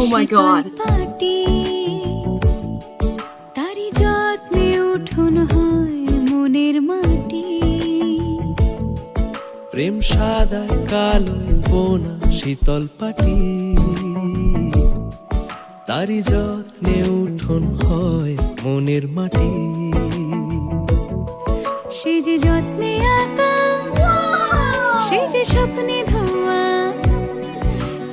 Oh my God. পাটি। তারি যত্নে উঠোন হয় মনের মাটি। প্রেম সাদায় কালোয় বোনা শীতল পাটি। তারি যত্নে উঠোন হয় মনের মাটি। সে যে যত্নে আঁকা সে যে স্বপ্নে